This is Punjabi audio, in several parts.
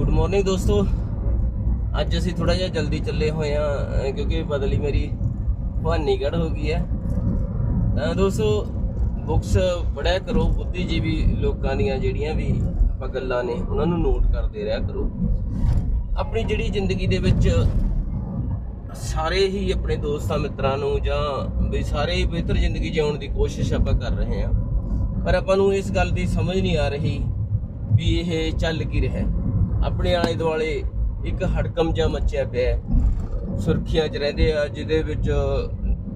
ਗੁੱਡ ਮਾਰਨਿੰਗ ਦੋਸਤੋ। ਅੱਜ ਅਸੀਂ ਥੋੜਾ ਜਿਹਾ ਜਲਦੀ ਚੱਲੇ ਹੋਏ ਆ ਕਿਉਂਕਿ ਬਦਲੀ ਮੇਰੀ ਭਵਾਨੀਗੜ੍ਹ ਹੋ ਗਈ ਹੈ। ਤਾਂ ਦੋਸਤੋ ਬੁੱਕਸ ਪੜਿਆ ਕਰੋ, ਬੁੱਧੀਜੀਵੀ ਲੋਕਾਂ ਦੀਆਂ ਜਿਹੜੀਆਂ ਵੀ ਆਪਾਂ ਗੱਲਾਂ ਨੇ, ਉਹਨਾਂ ਨੂੰ ਨੋਟ ਕਰਦੇ ਰਿਹਾ ਕਰੋ। ਆਪਣੀ ਜਿਹੜੀ ਜ਼ਿੰਦਗੀ ਦੇ ਵਿੱਚ ਸਾਰੇ ਹੀ ਆਪਣੇ ਦੋਸਤਾਂ ਮਿੱਤਰਾਂ ਨੂੰ ਜਾਂ ਵੀ ਸਾਰੇ ਹੀ ਬਿਹਤਰ ਜ਼ਿੰਦਗੀ ਜਿਉਣ ਦੀ ਕੋਸ਼ਿਸ਼ ਆਪਾਂ ਕਰ ਰਹੇ ਹਾਂ। ਪਰ ਆਪਾਂ ਨੂੰ ਇਸ ਗੱਲ ਦੀ ਸਮਝ ਨਹੀਂ ਆ ਰਹੀ ਵੀ ਇਹ ਚੱਲ ਕੀ ਰਿਹਾ ਹੈ। ਆਪਣੇ ਆਲੇ ਦੁਆਲੇ ਇੱਕ ਹੜਕਮ ਜਾਂ ਮੱਚਿਆ ਪਿਆ ਹੈ। ਸੁਰਖੀਆਂ 'ਚ ਰਹਿੰਦੇ ਆ, ਜਿਹਦੇ ਵਿੱਚ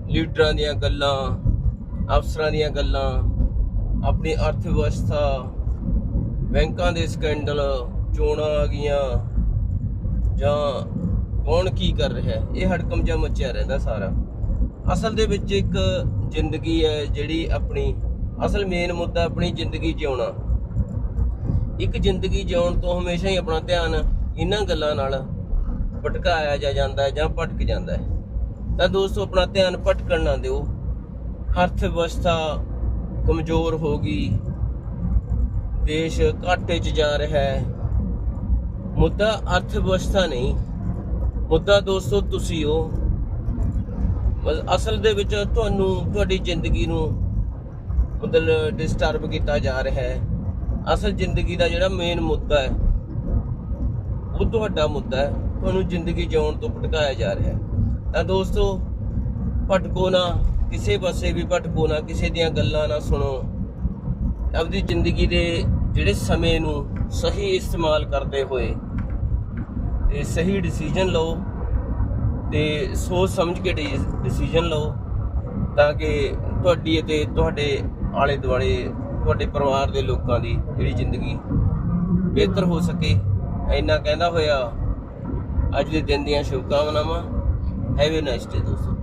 ਲੀਡਰਾਂ ਦੀਆਂ ਗੱਲਾਂ, ਅਫਸਰਾਂ ਦੀਆਂ ਗੱਲਾਂ, ਆਪਣੀ ਅਰਥ ਵਿਵਸਥਾ ਬੈਂਕਾਂ ਦੇ ਸਕੈਂਡਲ, ਚੋਣਾਂ ਆ ਗਈਆਂ, ਜਾਂ ਕੌਣ ਕੀ ਕਰ ਰਿਹਾ ਇਹ ਹੜਕਮ ਜਾਂ ਮੱਚਿਆ ਰਹਿੰਦਾ ਸਾਰਾ ਅਸਲ ਦੇ ਵਿੱਚ ਇੱਕ ਜ਼ਿੰਦਗੀ ਹੈ ਜਿਹੜੀ ਆਪਣੀ, ਅਸਲ ਮੇਨ ਮੁੱਦਾ ਆਪਣੀ ਜ਼ਿੰਦਗੀ ਜਿਉਣਾ ਇੱਕ ਜ਼ਿੰਦਗੀ ਜਿਉਣ ਤੋਂ ਹਮੇਸ਼ਾ ਹੀ ਆਪਣਾ ਧਿਆਨ ਇਹਨਾਂ ਗੱਲਾਂ ਨਾਲ ਭਟਕਾਇਆ ਜਾ ਜਾਂਦਾ ਹੈ ਜਾਂ ਭਟਕ ਜਾਂਦਾ ਹੈ। ਤਾਂ ਦੋਸਤੋ, ਆਪਣਾ ਧਿਆਨ ਭਟਕਣ ਨਾ ਦਿਓ। ਅਰਥ ਵਿਵਸਥਾ ਕਮਜ਼ੋਰ ਹੋ ਗਈ। ਦੇਸ਼ ਘਾਟੇ 'ਚ ਜਾ ਰਿਹਾ ਹੈ। ਮੁੱਦਾ ਅਰਥ ਵਿਵਸਥਾ ਨਹੀਂ। ਮੁੱਦਾ ਦੋਸਤੋ, ਤੁਸੀਂ ਹੋ। ਬਸ ਅਸਲ ਦੇ ਵਿੱਚ ਤੁਹਾਨੂੰ ਤੁਹਾਡੀ ਜ਼ਿੰਦਗੀ ਨੂੰ ਮਤਲਬ ਡਿਸਟਰਬ ਕੀਤਾ ਜਾ ਰਿਹਾ ਹੈ। ਅਸਲ ਜ਼ਿੰਦਗੀ ਦਾ ਜਿਹੜਾ ਮੇਨ ਮੁੱਦਾ ਹੈ, ਉਹ ਤੁਹਾਡਾ ਮੁੱਦਾ ਹੈ, ਤੁਹਾਨੂੰ ਜ਼ਿੰਦਗੀ ਜਿਉਣ ਤੋਂ ਭਟਕਾਇਆ ਜਾ ਰਿਹਾ ਹੈ। ਤਾਂ ਦੋਸਤੋ, ਭਟਕੋ ਨਾ, ਕਿਸੇ ਪਾਸੇ ਵੀ ਭਟਕੋ ਨਾ, ਕਿਸੇ ਦੀਆਂ ਗੱਲਾਂ ਨਾ ਸੁਣੋ। ਆਪਦੀ ਜ਼ਿੰਦਗੀ ਦੇ ਜਿਹੜੇ ਸਮੇਂ ਨੂੰ ਸਹੀ ਇਸਤੇਮਾਲ ਕਰਦੇ ਹੋਏ ਤੇ ਸਹੀ ਡਿਸੀਜਨ ਲਓ ਤੇ ਸੋਚ ਸਮਝ ਕੇ ਡਿਸੀਜਨ ਲਓ ਤਾਂ ਕਿ ਤੁਹਾਡੀ ਅਤੇ ਤੁਹਾਡੇ ਆਲੇ ਦੁਆਲੇ ਤੁਹਾਡੇ ਪਰਿਵਾਰ ਦੇ ਲੋਕਾਂ ਦੀ ਜਿਹੜੀ ਜ਼ਿੰਦਗੀ ਬਿਹਤਰ ਹੋ ਸਕੇ, ਇੰਨਾ ਕਹਿੰਦਾ ਹੋਇਆ, ਅੱਜ ਦੇ ਦਿਨ ਦੀਆਂ ਸ਼ੁਭਕਾਮਨਾਵਾਂ ਹੈਵ ਅ ਨਾਈਸ ਡੇ ਦੋਸਤੋ।